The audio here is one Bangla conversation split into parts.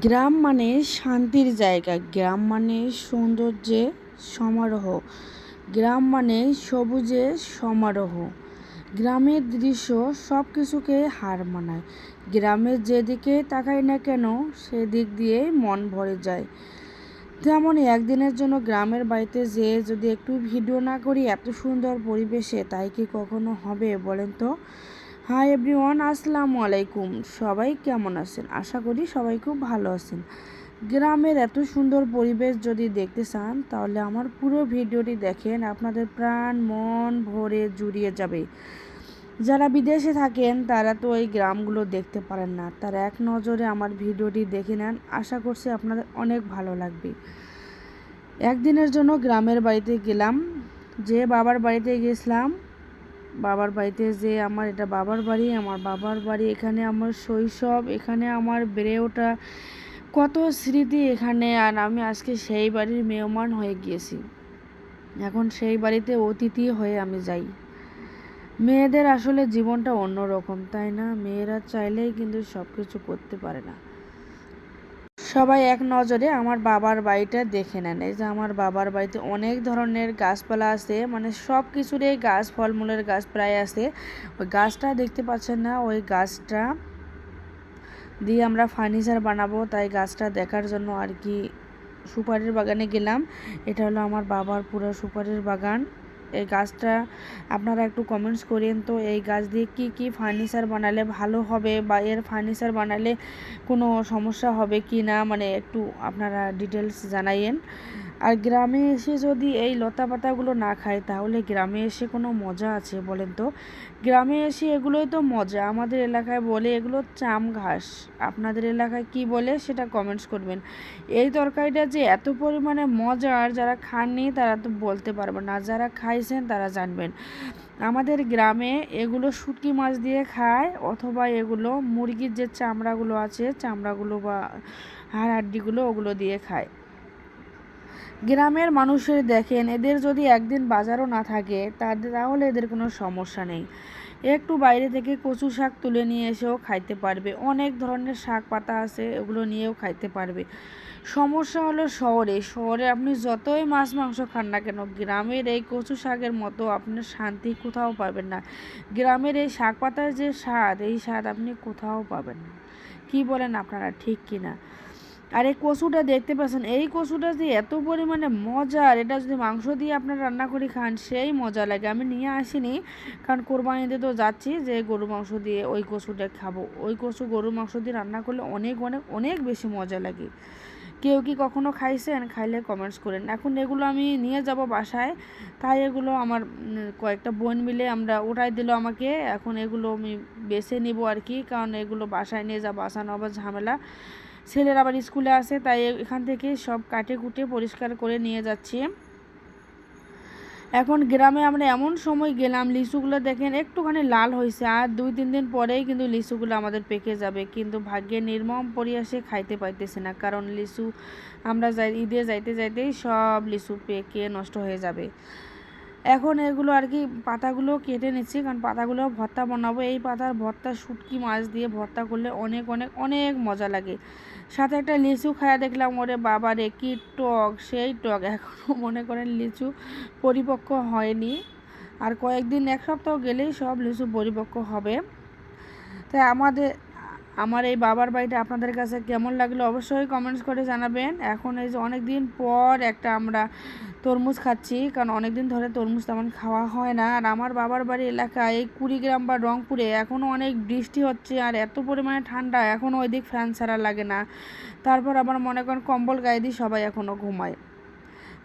গ্রাম মানে শান্তির জায়গা, গ্রাম মানে সৌন্দর্যে সমারোহ, গ্রাম মানে সবুজে সমারোহ। গ্রামের দৃশ্য সব কিছুকে হার মানায়। গ্রামের যেদিকে তাকাই না কেন, সেদিক দিয়েই মন ভরে যায়। তেমন একদিনের জন্য গ্রামের বাড়িতে যেয়ে যদি একটু ভিডিও না করি, এত সুন্দর পরিবেশে, তাই কি কখনো হবে বলেন তো? হাই এভরিওয়ান, আসসালামু আলাইকুম। সবাই কেমন আছেন? আশা করি সবাই খুব ভালো আছেন। গ্রামের এত সুন্দর পরিবেশ যদি দেখতে চান, তাহলে আমার পুরো ভিডিওটি দেখেন, আপনাদের প্রাণ মন ভরে জুড়িয়ে যাবে। যারা বিদেশে থাকেন, তারা তো এই গ্রামগুলো দেখতে পারেন না। তারা এক নজরে আমার ভিডিওটি দেখে নেন, আশা করছি আপনাদের অনেক ভালো লাগবে। একদিনের জন্য গ্রামের বাড়িতে গেলাম, যে বাবার বাড়িতে গেছিলাম বাবার বাড়িতে যে আমার, এটা বাবার বাড়ি, আমার বাবার বাড়ি, এখানে আমার শৈশব, এখানে আমার বেড়ে ওঠা কত স্মৃতি এখানে। আর আমি আজকে সেই বাড়ির মেহমান হয়ে গিয়েছি। এখন সেই বাড়িতে অতিথি হয়ে আমি যাই। মেয়েদের আসলে জীবনটা অন্যরকম, তাই না? মেয়েরা চাইলেই কিন্তু সব কিছু করতে পারে না। সবাই এক নজরে আমার বাবার বাড়িটা দেখে নেন। এই যে আমার বাবার বাড়িতে অনেক ধরনের গাছপালা আছে মানে সব কিছুরই গাছ, ফলমূলের গাছ প্রায় আছে। ওই গাছটা দেখতে পাচ্ছেন না, ওই গাছটা দিয়ে আমরা ফার্নিচার বানাবো। তাই গাছটা দেখার জন্য আর কি সুপারির বাগানে গেলাম। এটা হলো আমার বাবার পুরো সুপারির বাগান। এই গাছটা আপনারা একটু কমেন্টস করেন তো, এই গাছ দিয়ে কি কি ফার্নিচার বানালে ভালো হবে বা এর ফার্নিচার বানালে কোনো সমস্যা হবে কি না মানে একটু আপনারা ডিটেলস জানাইয়েন। আর গ্রামে এসে যদি এই লতা পাতাগুলো না খায়, তাহলে গ্রামে এসে কোনো মজা আছে বলেন তো? গ্রামে এসে এগুলোই তো মজা। আমাদের এলাকায় বলে এগুলো চাম ঘাস। আপনাদের এলাকায় কি বলে সেটা কমেন্টস করবেন। এই তরকারিটা যে এত পরিমাণে মজার যারা খাননি তারা তো বলতে পারবে না। যারা খাইছেন তারা জানবেন। আমাদের গ্রামে এগুলো শুটকি মাছ দিয়ে খায় অথবা এগুলো মুরগির যে চামড়াগুলো আছে, চামড়াগুলো বা হাড় হাড্ডিগুলো ওগুলো দিয়ে খায়। গ্রামের মানুষের দেখেন, এদের যদি একদিন বাজারও না থাকে তাদের তাহলে এদের কোনো সমস্যা নেই। একটু বাইরে থেকে কচু শাক তুলে নিয়ে এসেও খাইতে পারবে। অনেক ধরনের শাক পাতা আছে, এগুলো নিয়েও খাইতে পারবে। সমস্যা হলো শহরে। শহরে আপনি যতই মাছ, মাংস খান না কেন, গ্রামের এই কচু শাকের মতো আপনার শান্তি কোথাও পাবেন না। গ্রামের এই শাক পাতার যে স্বাদ, এই স্বাদ আপনি কোথাও পাবেন না। কি বলেন আপনারা, ঠিক কিনা? আর এই কচুটা দেখতে পাচ্ছেন, এই কচুটা যে এত পরিমাণে মজার এটা যদি মাংস দিয়ে আপনারা রান্না করে খান, সেই মজা লাগে। আমি নিয়ে আসিনি, কারণ কোরবানিতে তো যাচ্ছি যে গরু মাংস দিয়ে ওই কচুটা খাব। ওই কচু গরুর মাংস দিয়ে রান্না করলে অনেক অনেক অনেক বেশি মজা লাগে। কেউ কি কখনো খাইছেন? খাইলে কমেন্টস করেন। এখন এগুলো আমি নিয়ে যাব বাসায়। তাই এগুলো আমার কয়েকটা বোন মিলে আমরা ওটাই দিল আমাকে। এখন এগুলো আমি বেছে নিব আর কি, কারণ এগুলো বাসায় নিয়ে যা বাসানো আবার ঝামেলা। ছেলের আবার স্কুলে আছে তাই এখান থেকে সব কাটে কুটে পরিষ্কার করে নিয়ে যাচ্ছি। এখন গ্রামে আমরা এমন সময় গেলাম, লিচুগুলো দেখেন একটুখানি লাল হয়েছে, আর দুই তিন দিন পরেই কিন্তু লিচুগুলো আমাদের পেকে যাবে। কিন্তু ভাগ্যে নির্মম পরিয়াসে খাইতে পাইতেছে না, কারণ লিচু আমরা যাই, ঈদে যাইতে যাইতেই সব লিচু পেকে নষ্ট হয়ে যাবে। এখন এগুলো আর কি পাতাগুলো কেটে নিচ্ছি, কারণ পাতাগুলো ভর্তা বানাবো। এই পাতার ভর্তা, শুটকি মাছ দিয়ে ভর্তা করলে অনেক অনেক অনেক মজা লাগে। সাথে একটা লিচু খায়া দেখলাম, ওরে বাবা রে, কি টক, সেই টক। এখনও মনে করেন লিচু পরিপক্ক হয়নি। আর কয়েকদিন, এক সপ্তাহ গেলেই সব লিচু পরিপক্ক হবে। তাই আমাদের, আমার এই বাবার বাড়িটা আপনাদের কাছে কেমন লাগল অবশ্যই কমেন্টস করে জানাবেন। এখন এই যে অনেক দিন পর একটা আমরা তরমুজ খাচ্ছি, কারণ অনেক দিন ধরে তরমুজ তেমন খাওয়া হয় না। আর আমার বাবার বাড়ি এলাকায় এই কুড়িগ্রাম বা রংপুরে এখনও অনেক বৃষ্টি হচ্ছে আর এত পরিমাণে ঠান্ডা এখনও ওইদিক ফ্যান ছাড়া লাগে না। তারপর আবার মনে করেন কম্বল গায়ে দিয়ে সবাই এখনও ঘুমায়।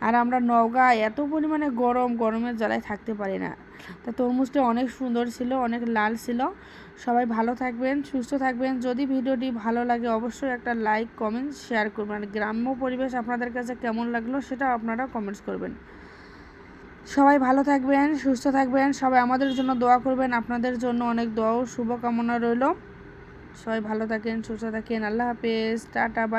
আর আমরা নওগাঁ এত পরিমাণে গরম, গরমের জ্বালায় থাকতে পারি না। তা তরমুজটা অনেক সুন্দর ছিল, অনেক লাল ছিল। সবাই ভালো থাকবেন, সুস্থ থাকবেন। যদি ভিডিওটি ভালো লাগে অবশ্যই একটা লাইক, কমেন্ট, শেয়ার করবেন। গ্রাম্য পরিবেশ আপনাদের কাছে কেমন লাগল সেটা আপনারা কমেন্টস করবেন। সবাই ভালো থাকবেন, সুস্থ থাকবেন। সবাই আমাদের জন্য দোয়া করবেন। আপনাদের জন্য অনেক দোয়া ও শুভকামনা রইল। সবাই ভালো থাকেন, সুস্থ থাকেন। আল্লাহ হাফেজ। Tata, bye.